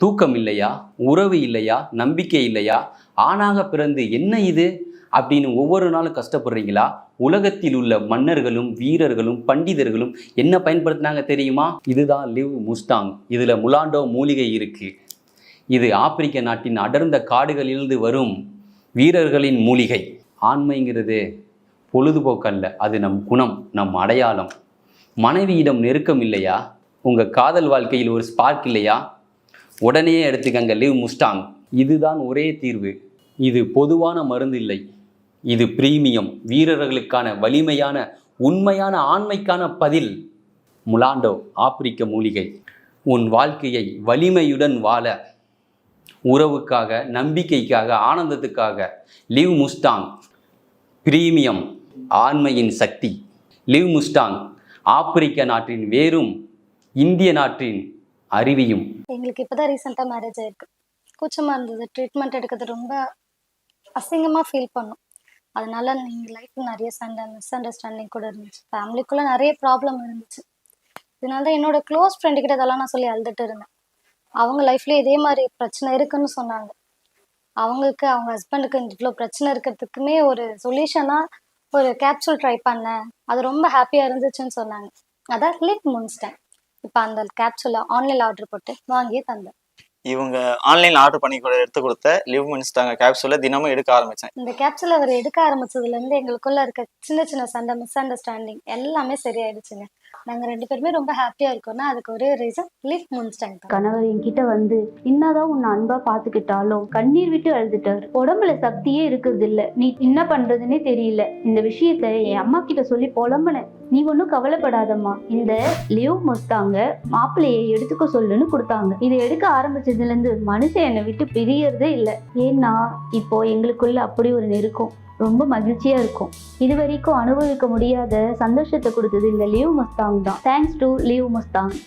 தூக்கம் இல்லையா? உறவு இல்லையா? நம்பிக்கை இல்லையா? ஆணாக பிறந்து என்ன இது? அப்படின்னு ஒவ்வொரு நாளும் கஷ்டப்படுறீங்களா? உலகத்தில் உள்ள மன்னர்களும் வீரர்களும் பண்டிதர்களும் என்ன பயன்படுத்தினாங்க தெரியுமா? இதுதான் லிவ் முஸ்டாங் இதில் முலாண்டோ மூலிகை இருக்கு. இது ஆப்பிரிக்க நாட்டின் அடர்ந்த காடுகளிலிருந்து வரும் வீரர்களின் மூலிகை. ஆண்மைங்கிறது பொழுதுபோக்கல்ல. அது நம் குணம் நம் அடையாளம். மனைவியிடம் நெருக்கம் இல்லையா? உங்கள் காதல் வாழ்க்கையில் ஒரு ஸ்பார்க் இல்லையா? உடனே எடுத்துக்கங்க லிவ் முஸ்டாங் இதுதான் ஒரே தீர்வு. இது பொதுவான மருந்து இல்லை. இது பிரீமியம் வீரர்களுக்கான வலிமையான உண்மையான ஆண்மைக்கான பதில். முலாண்டோ ஆப்பிரிக்க மூலிகை. உன் வாழ்க்கையை வலிமையுடன் வாழ உறவுக்காக நம்பிக்கைக்காக ஆனந்தத்துக்காக லிவ் முஸ்டாங் பிரீமியம் ஆண்மையின் சக்தி. லிவ் முஸ்டாங் ஆப்பிரிக்க நாட்டின் வேரும் இந்திய நாட்டின் அறிவியும். எங்களுக்கு இப்போதான் ரீசெண்டாக மேரேஜ் ஆயிருக்கு. கூச்சமாக இருந்தது. ட்ரீட்மெண்ட் எடுக்கிறது ரொம்ப அசிங்கமாக ஃபீல் பண்ணும். அதனால நீங்கள் லைஃப் நிறைய சண்டை மிஸ் அண்டர்ஸ்டாண்டிங் கூட இருந்துச்சு. ஃபேமிலிக்குள்ளே நிறைய ப்ராப்ளம் இருந்துச்சு. இதனால தான் என்னோட க்ளோஸ் ஃப்ரெண்டு கிட்ட இதெல்லாம் நான் சொல்லி அழுதுட்டு இருந்தேன். அவங்க லைஃப்லேயே இதே மாதிரி பிரச்சனை இருக்குன்னு சொன்னாங்க. அவங்களுக்கு அவங்க ஹஸ்பண்டுக்கு இவ்வளோ பிரச்சனை இருக்கிறதுக்குமே ஒரு சொல்யூஷனாக ஒரு கேப்சூல் ட்ரை பண்ணேன். அது ரொம்ப ஹாப்பியாக இருந்துச்சுன்னு சொன்னாங்க. அதான் லிப் முன்ஸ்டேன் இப்போ அந்த கேப்சூலை ஆன்லைனில் ஆர்டர் போட்டு வாங்கியே தந்தேன். இவங்க ஆன்லைன்ல ஆர்டர் பண்ணி கூட எடுத்து கொடுத்த லிவ் மின்ஸ்டாங்க கேப்சூலை தினமும் எடுக்க ஆரம்பிச்சேன். இந்த கேப்சூல் அவர் எடுக்க ஆரம்பிச்சதுலேருந்து எங்களுக்குள்ள இருக்க சின்ன சின்ன சண்டை மிஸ் அண்டர்ஸ்டாண்டிங் எல்லாமே சரியாயிடுச்சுங்க. நாங்கள் ரெண்டு பேருமே ரொம்ப ஹாப்பியாக இருக்கோம்னா அதுக்கு ஒரே ரீசன் லிப் முன்ஸ்டேன் தான் கணவர் என்கிட்ட வந்து என்னதான் உன்னை அன்பா பாத்துக்கிட்டாலும் கண்ணீர் விட்டு அழுதுட்டாரு. உடம்புல சக்தியே இருக்கிறது இல்ல நீ என்ன பண்றதுன்னே தெரியல. இந்த விஷயத்த என் அம்மா கிட்ட சொல்லி புலம்புனேன். நீ ஒன்றும் கவலைப்படாதம்மா. இந்த லியோ முஸ்தாங்க மாப்பிள்ளையை எடுத்துக்க சொல்லுன்னு கொடுத்தாங்க. இதை எடுக்க ஆரம்பிச்சதுலேருந்து மனுஷன் என்னை விட்டு பிரியறதே இல்லை. ஏன்னா இப்போ எங்களுக்குள்ள அப்படி ஒரு நெருக்கம். ரொம்ப மகிழ்ச்சியா இருக்கும். இது வரைக்கும் அனுபவிக்க முடியாத சந்தோஷத்தை கொடுத்தது இந்த லீவ் மஸ்தாங் தான். Thanks to leave மஸ்தாங்